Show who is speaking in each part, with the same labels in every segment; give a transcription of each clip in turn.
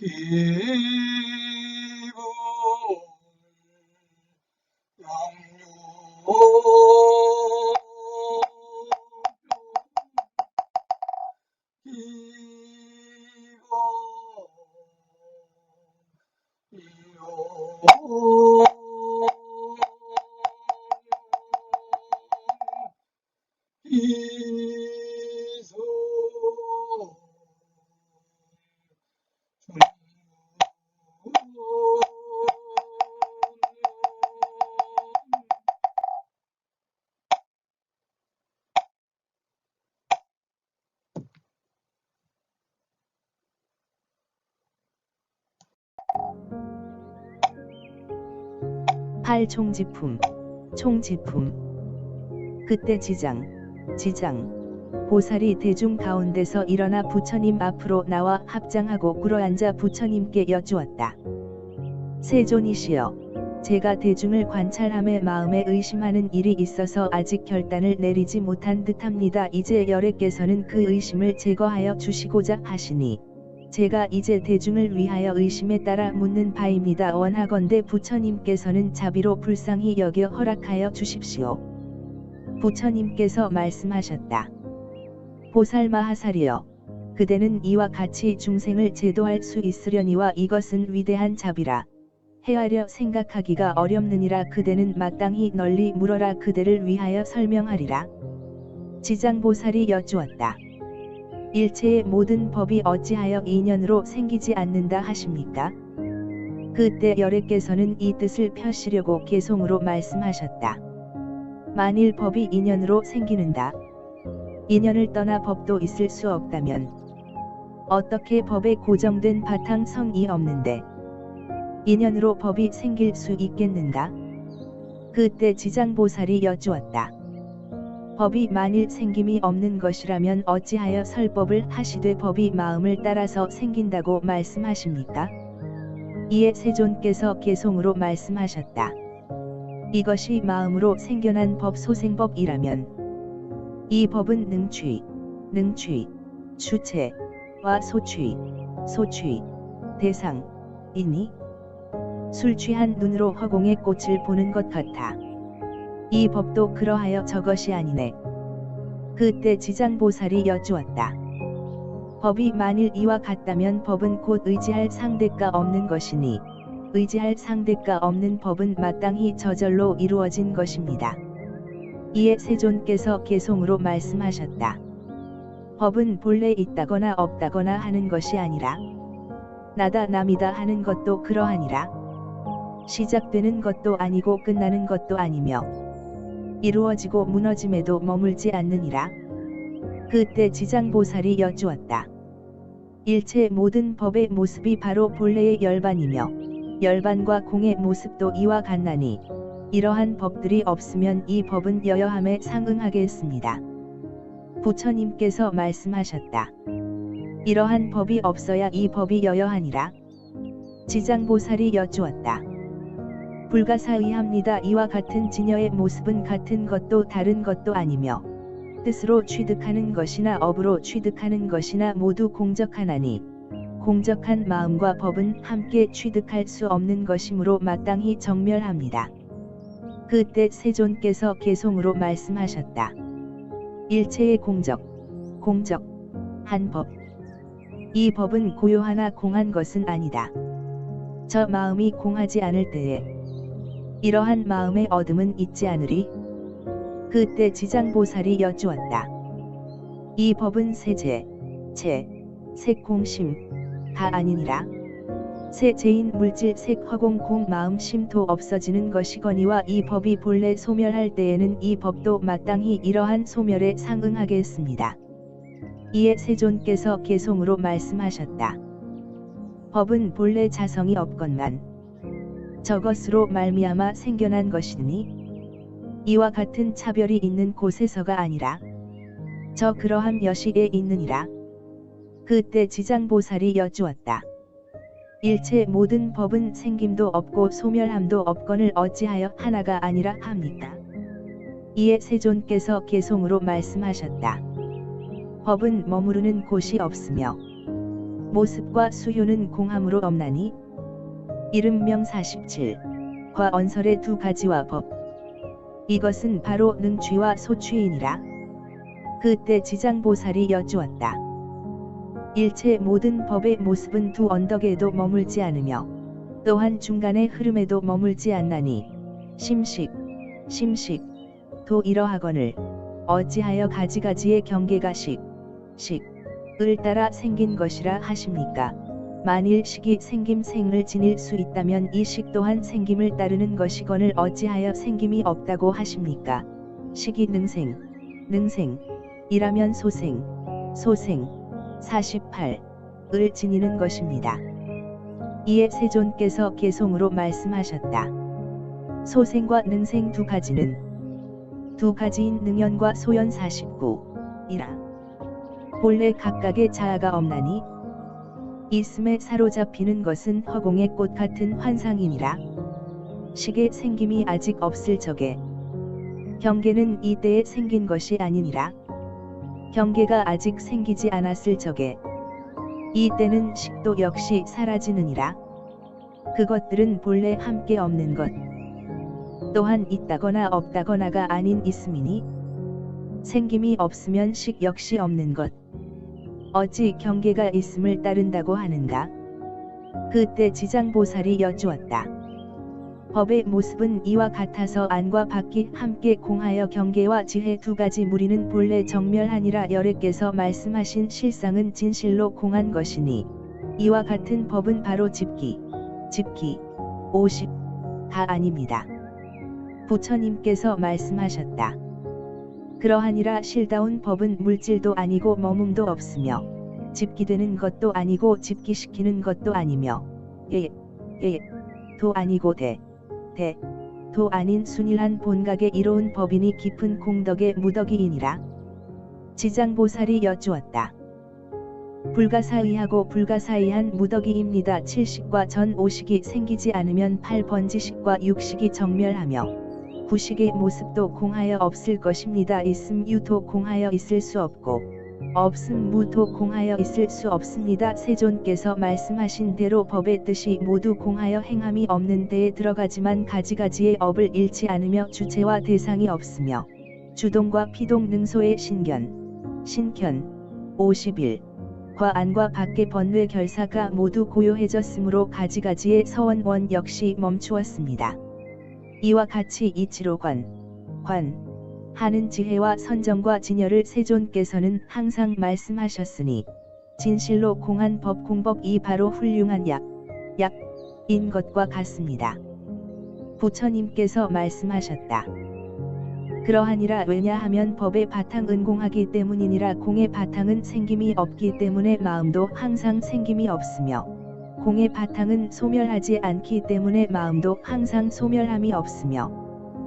Speaker 1: 기분 양육
Speaker 2: 팔 총지품, 총지품. 그때 지장, 지장, 보살이 대중 가운데서 일어나 부처님 앞으로 나와 합장하고 꿇어앉아 부처님께 여쭈었다. 세존이시여, 제가 대중을 관찰함에 마음에 의심하는 일이 있어서 아직 결단을 내리지 못한 듯합니다. 이제 열애께서는 그 의심을 제거하여 주시고자 하시니 제가 이제 대중을 위하여 의심에 따라 묻는 바입니다. 원하건대 부처님께서는 자비로 불쌍히 여겨 허락하여 주십시오. 부처님께서 말씀하셨다. 보살 마하사리여, 그대는 이와 같이 중생을 제도할 수 있으려니와 이것은 위대한 자비라. 헤아려 생각하기가 어렵느니라 그대는 마땅히 널리 물어라 그대를 위하여 설명하리라. 지장보살이 여쭈었다. 일체의 모든 법이 어찌하여 인연으로 생기지 않는다 하십니까? 그때 열애께서는 이 뜻을 펴시려고 개송으로 말씀하셨다. 만일 법이 인연으로 생기는다. 인연을 떠나 법도 있을 수 없다면 어떻게 법에 고정된 바탕성이 없는데 인연으로 법이 생길 수 있겠는가? 그때 지장보살이 여쭈었다. 법이 만일 생김이 없는 것이라면 어찌하여 설법을 하시되 법이 마음을 따라서 생긴다고 말씀하십니까? 이에 세존께서 개송으로 말씀하셨다. 이것이 마음으로 생겨난 법 소생법이라면 이 법은 능취, 능취, 주체와 소취, 소취, 대상 이니 술 취한 눈으로 허공의 꽃을 보는 것 같아. 이 법도 그러하여 저것이 아니네. 그때 지장보살이 여쭈었다. 법이 만일 이와 같다면 법은 곧 의지할 상대가 없는 것이니 의지할 상대가 없는 법은 마땅히 저절로 이루어진 것입니다. 이에 세존께서 개송으로 말씀하셨다. 법은 본래 있다거나 없다거나 하는 것이 아니라 나다 남이다 하는 것도 그러하니라. 시작되는 것도 아니고 끝나는 것도 아니며 이루어지고 무너짐에도 머물지 않느니라. 그때 지장보살이 여쭈었다. 일체 모든 법의 모습이 바로 본래의 열반이며 열반과 공의 모습도 이와 같나니 이러한 법들이 없으면 이 법은 여여함에 상응하겠습니다. 부처님께서 말씀하셨다. 이러한 법이 없어야 이 법이 여여하니라. 지장보살이 여쭈었다. 불가사의합니다. 이와 같은 진여의 모습은 같은 것도 다른 것도 아니며 뜻으로 취득하는 것이나 업으로 취득하는 것이나 모두 공적하나니 공적한 마음과 법은 함께 취득할 수 없는 것이므로 마땅히 정멸합니다. 그때 세존께서 개송으로 말씀하셨다. 일체의 공적, 공적, 한 법. 이 법은 고요하나 공한 것은 아니다. 저 마음이 공하지 않을 때에 이러한 마음의 어둠은 있지 않으리. 그때 지장보살이 여쭈었다. 이 법은 세제, 체, 색공심, 다 아니니라. 세제인 물질 색허공 공 마음 심토 없어지는 것이거니와 이 법이 본래 소멸할 때에는 이 법도 마땅히 이러한 소멸에 상응하겠습니다. 이에 세존께서 개송으로 말씀하셨다. 법은 본래 자성이 없건만 저것으로 말미암아 생겨난 것이니 이와 같은 차별이 있는 곳에서가 아니라 저 그러함 여시에 있느니라. 그때 지장보살이 여쭈었다. 일체 모든 법은 생김도 없고 소멸함도 없건을 어찌하여 하나가 아니라 합니까? 이에 세존께서 개송으로 말씀하셨다. 법은 머무르는 곳이 없으며 모습과 수효는 공함으로 없나니 이름명 47. 과 언설의 두 가지와 법. 이것은 바로 능취와 소취이니라. 그때 지장보살이 여쭈었다. 일체 모든 법의 모습은 두 언덕에도 머물지 않으며 또한 중간의 흐름에도 머물지 않나니 심식, 심식, 도 이러하거늘 어찌하여 가지가지의 경계가 식, 식, 을 따라 생긴 것이라 하십니까? 만일 식이 생김생을 지닐 수 있다면 이 식 또한 생김을 따르는 것이거늘 어찌하여 생김이 없다고 하십니까? 식이 능생, 능생, 이라면 소생, 소생, 48, 을 지니는 것입니다. 이에 세존께서 개송으로 말씀하셨다. 소생과 능생 두 가지는 두 가지인 능연과 소연 49, 이라. 본래 각각의 자아가 없나니 있음에 사로잡히는 것은 허공의 꽃 같은 환상이니라. 식의 생김이 아직 없을 적에 경계는 이때에 생긴 것이 아니니라. 경계가 아직 생기지 않았을 적에 이때는 식도 역시 사라지느니라. 그것들은 본래 함께 없는 것 또한 있다거나 없다거나가 아닌 있음이니 생김이 없으면 식 역시 없는 것 어찌 경계가 있음을 따른다고 하는가? 그때 지장보살이 여쭈었다. 법의 모습은 이와 같아서 안과 밖이 함께 공하여 경계와 지혜 두 가지 무리는 본래 정멸하니라 열애께서 말씀하신 실상은 진실로 공한 것이니 이와 같은 법은 바로 집기, 집기, 50, 다 아닙니다. 부처님께서 말씀하셨다. 그러하니라 실다운 법은 물질도 아니고 머문도 없으며 집기되는 것도 아니고 집기시키는 것도 아니며 예, 예, 도 아니고 대, 대, 도 아닌 순일한 본각에 이로운 법이니 깊은 공덕의 무덕이이니라. 지장보살이 여쭈었다. 불가사의하고 불가사의한 무덕이입니다. 칠식과 전 오식이 생기지 않으면 팔번지식과 육식이 정멸하며 구식의 모습도 공하여 없을 것입니다. 있음 유토 공하여 있을 수 없고 없음 무토 공하여 있을 수 없습니다. 세존께서 말씀하신 대로 법의 뜻이 모두 공하여 행함이 없는 데에 들어가지만 가지가지의 업을 잃지 않으며 주체와 대상이 없으며 주동과 피동 능소의 신견, 신견, 51, 과 안과 밖의 번뇌 결사가 모두 고요해졌으므로 가지가지의 서원원 역시 멈추었습니다. 이와 같이 이치로 관, 관, 하는 지혜와 선정과 진열을 세존께서는 항상 말씀하셨으니 진실로 공한 법 공법이 바로 훌륭한 약, 약인 것과 같습니다. 부처님께서 말씀하셨다. 그러하니라 왜냐하면 법의 바탕은 공하기 때문이니라 공의 바탕은 생김이 없기 때문에 마음도 항상 생김이 없으며 공의 바탕은 소멸하지 않기 때문에 마음도 항상 소멸함이 없으며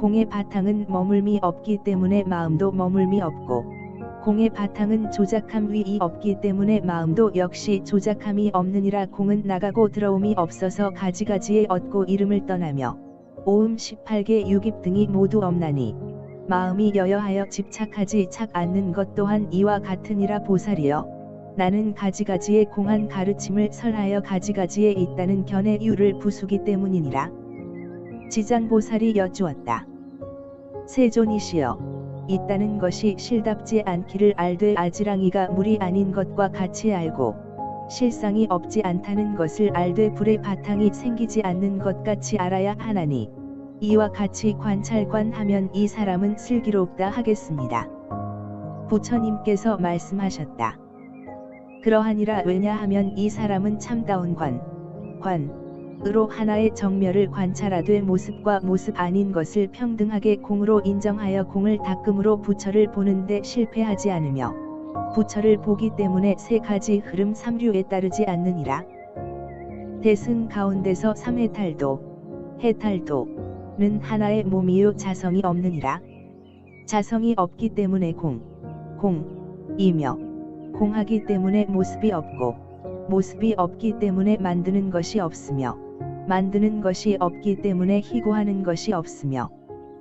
Speaker 2: 공의 바탕은 머물미 없기 때문에 마음도 머물미 없고 공의 바탕은 조작함 위 없기 때문에 마음도 역시 조작함이 없느니라 공은 나가고 들어옴이 없어서 가지가지의 얻고 이름을 떠나며 오음 18개 유깁 등이 모두 없나니 마음이 여여하여 집착하지 착 않는 것 또한 이와 같으니라 보살이여 나는 가지가지의 공한 가르침을 설하여 가지가지에 있다는 견해 이유를 부수기 때문이니라 지장보살이 여쭈었다 세존이시여 있다는 것이 실답지 않기를 알되 아지랑이가 물이 아닌 것과 같이 알고 실상이 없지 않다는 것을 알되 불의 바탕이 생기지 않는 것 같이 알아야 하나니 이와 같이 관찰관하면 이 사람은 슬기롭다 하겠습니다. 부처님께서 말씀하셨다. 그러하니라 왜냐하면 이 사람은 참다운 관, 관, 으로 하나의 정멸을 관찰하되 모습과 모습 아닌 것을 평등하게 공으로 인정하여 공을 닦음으로 부처를 보는데 실패하지 않으며 부처를 보기 때문에 세 가지 흐름 삼류에 따르지 않느니라. 대승 가운데서 삼해탈도, 해탈도는 하나의 몸이요 자성이 없느니라. 자성이 없기 때문에 공, 공, 이며 공하기 때문에 모습이 없고 모습이 없기 때문에 만드는 것이 없으며 만드는 것이 없기 때문에 희고하는 것이 없으며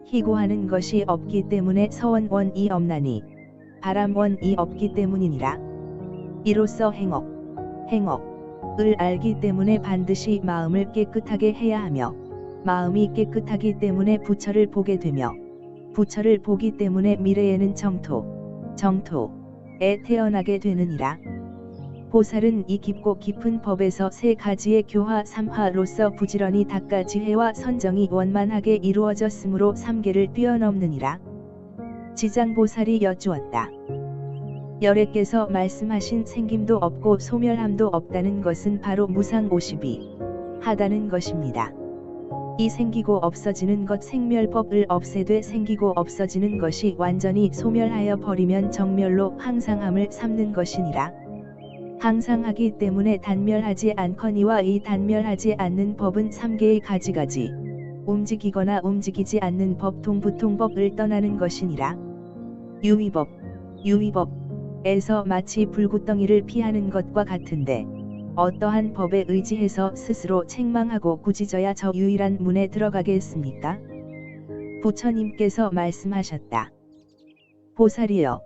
Speaker 2: 희고하는 것이 없기 때문에 서원원이 없나니 바람원이 없기 때문이니라. 이로써 행업, 행업, 을 알기 때문에 반드시 마음을 깨끗하게 해야 하며 마음이 깨끗하기 때문에 부처를 보게 되며 부처를 보기 때문에 미래에는 정토, 정토 에 태어나게 되느니라. 보살은 이 깊고 깊은 법에서 세 가지의 교화 삼화로서 부지런히 닦아 지혜와 선정이 원만하게 이루어졌으므로 삼계를 뛰어넘느니라. 지장보살이 여쭈었다. 열애께서 말씀하신 생김도 없고 소멸함도 없다는 것은 바로 무상 52 하다는 것입니다. 이 생기고 없어지는 것 생멸법을 없애되 생기고 없어지는 것이 완전히 소멸하여 버리면 정멸로 항상함을 삼는 것이니라. 항상하기 때문에 단멸하지 않거니와 이 단멸하지 않는 법은 3개의 가지가지 움직이거나 움직이지 않는 법 동부통법을 떠나는 것이니라. 유위법, 유위법에서 마치 불구덩이를 피하는 것과 같은데 어떠한 법에 의지해서 스스로 책망하고 꾸짖어야 저 유일한 문에 들어가겠습니까? 부처님께서 말씀하셨다. 보살이여,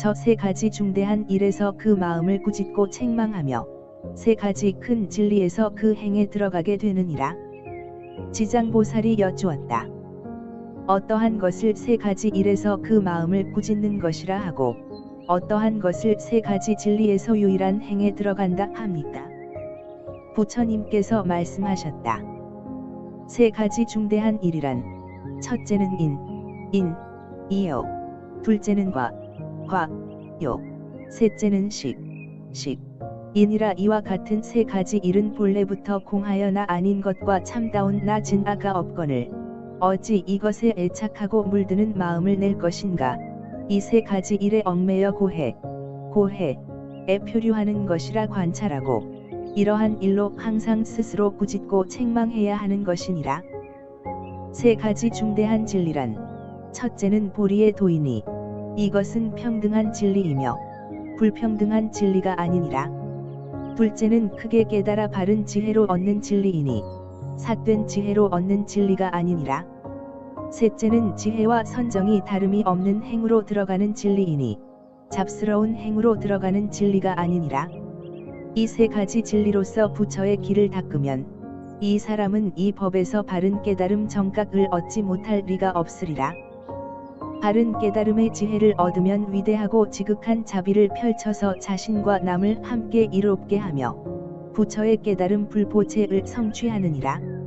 Speaker 2: 저 세 가지 중대한 일에서 그 마음을 꾸짖고 책망하며 세 가지 큰 진리에서 그 행에 들어가게 되느니라. 지장보살이 여쭈었다. 어떠한 것을 세 가지 일에서 그 마음을 꾸짖는 것이라 하고 어떠한 것을 세 가지 진리에서 유일한 행에 들어간다 합니까? 부처님께서 말씀하셨다. 세 가지 중대한 일이란 첫째는 인, 인, 이요. 둘째는 과, 과, 요. 셋째는 식, 식. 인이라 이와 같은 세 가지 일은 본래부터 공하여 나 아닌 것과 참다운 나 진아가 없거늘 어찌 이것에 애착하고 물드는 마음을 낼 것인가 이 세 가지 일에 얽매여 고해 고해 에 표류하는 것이라 관찰하고 이러한 일로 항상 스스로 꾸짖고 책망해야 하는 것이니라 세 가지 중대한 진리란 첫째는 보리의 도이니 이것은 평등한 진리이며 불평등한 진리가 아니니라 둘째는 크게 깨달아 바른 지혜로 얻는 진리이니 삿된 지혜로 얻는 진리가 아니니라. 셋째는 지혜와 선정이 다름이 없는 행으로 들어가는 진리이니 잡스러운 행으로 들어가는 진리가 아니니라. 이 세 가지 진리로서 부처의 길을 닦으면 이 사람은 이 법에서 바른 깨달음 정각을 얻지 못할 리가 없으리라. 바른 깨달음의 지혜를 얻으면 위대하고 지극한 자비를 펼쳐서 자신과 남을 함께 이롭게 하며 부처의 깨달음 불보채를 성취하느니라.